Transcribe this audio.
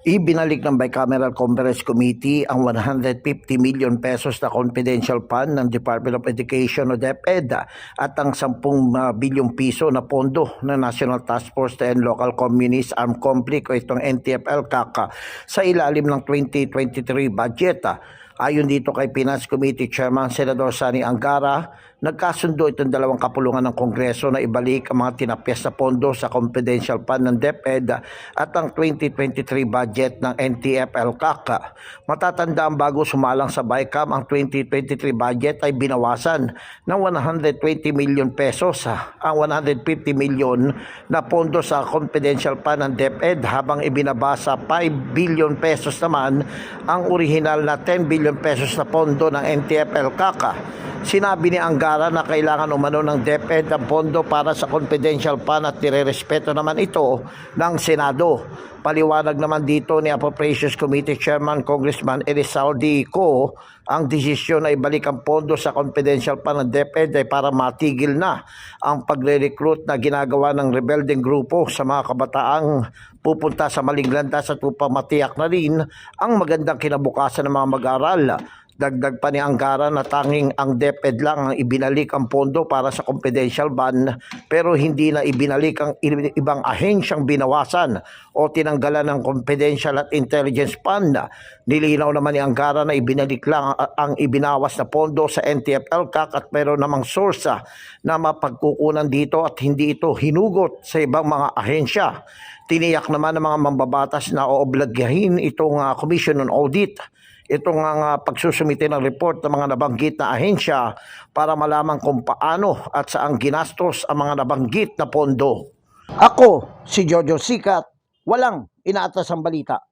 Ibinalik ng Bicameral Conference Committee ang 150 million pesos na confidential fund ng Department of Education o DepEd at ang 10 uh, bilyong piso na pondo ng National Task Force to End Local Communist Armed Conflict o itong NTFL-CAC sa ilalim ng 2023 budget. Ayon dito kay Finance Committee Chairman Senador Sani Angara, nagkasundo itong dalawang kapulungan ng Kongreso na ibalik ang mga tinapyas na pondo sa confidential fund ng DepEd at ang 2023 budget ng NTFL-CAC. Matatandaan bago sumalang sa BICAM ang 2023 budget ay binawasan ng 120 million pesos ang 150 million na pondo sa confidential fund ng DepEd habang ibinabasa 5 billion pesos naman ang original na 10 billion pesos na pondo ng NTFL-CAC. Sinabi ni Angara na kailangan umano ng DepEd ang pondo para sa confidential fund at nirerespeto naman ito ng Senado. Paliwanag naman dito ni Appropriations Committee Chairman Congressman Elisaudi Co ang desisyon na ibalik ang pondo sa confidential fund ng DepEd ay para matigil na ang pagre-recruit na ginagawa ng rebelding grupo sa mga kabataang pupunta sa maling landas at upang matiyak na rin ang magandang kinabukasan ng mga mag-aaral. Dagdag pa ni Angara na tanging ang DepEd lang ang ibinalik ang pondo para sa confidential ban pero hindi na ibinalik ang ibang ahensyang binawasan o tinanggalan ng confidential at intelligence fund. Nilinaw naman ni Angara na ibinalik lang ang, ibinawas na pondo sa NTFL-CAC at meron namang source ah, na mapagkukunan dito at hindi ito hinugot sa ibang mga ahensya. Tiniyak naman ng mga mambabatas na ooblagyahin itong ah, Commission on Audit itong nga pagsusumite ng report ng mga nabanggit na ahensya para malaman kung paano at saang ginastos ang mga nabanggit na pondo. Ako, si Jojo Sikat, walang inaatas ang balita.